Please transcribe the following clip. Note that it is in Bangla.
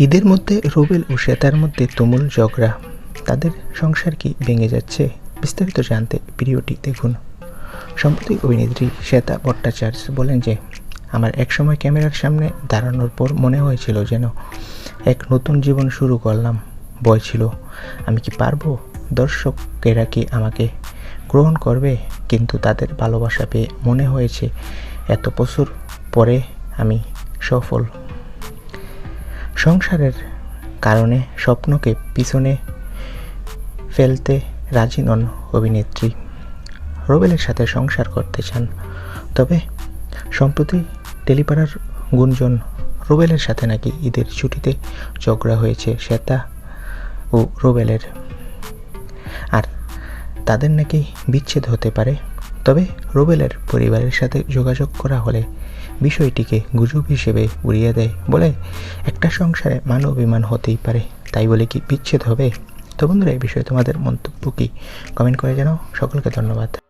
ঈদের মধ্যে রুবেল ও শ্বেতার মধ্যে তুমুল ঝগড়া। তাদের সংসার কি ভেঙে যাচ্ছে? বিস্তারিত জানতে ভিডিওটি দেখুন। সম্প্রতি অভিনেত্রী শ্বেতা ভট্টাচার্য বলেন যে, আমার একসময় ক্যামেরার সামনে দাঁড়ানোর পর মনে হয়েছিল যেন এক নতুন জীবন শুরু করলাম। ভয় ছিল, আমি কি পারব? দর্শকেরা কি আমাকে গ্রহণ করবে? কিন্তু তাদের ভালোবাসা পেয়ে মনে হয়েছে, এত বছর পরে আমি সফল সংসারের কারণে স্বপ্নকে পিছনে ফেলতে রাজি নন অভিনেত্রী। রোবেলের সাথে সংসার করতে চান, তবে সম্প্রতি টেলিপাড়ার গুঞ্জন রোবেলের সাথে নাকি ঈদের ছুটিতে ঝগড়া হয়েছে শ্বেতা ও রোবেলের। আর তাদের নাকি বিচ্ছেদ হতে পারে তবে রুবেলের পরিবারের সাথে যোগাযোগ করা হলে বিষয়টিকে গুজব হিসেবে উড়িয়ে দেয় বলে একটা সংসারে মান অভিমান হতেই পারে। তাই বলে কি বিচ্ছেদ হবে? তো বন্ধুরা, এই বিষয়ে তোমাদের মন্তব্য কি? কমেন্ট করে জানাও। সকলকে ধন্যবাদ।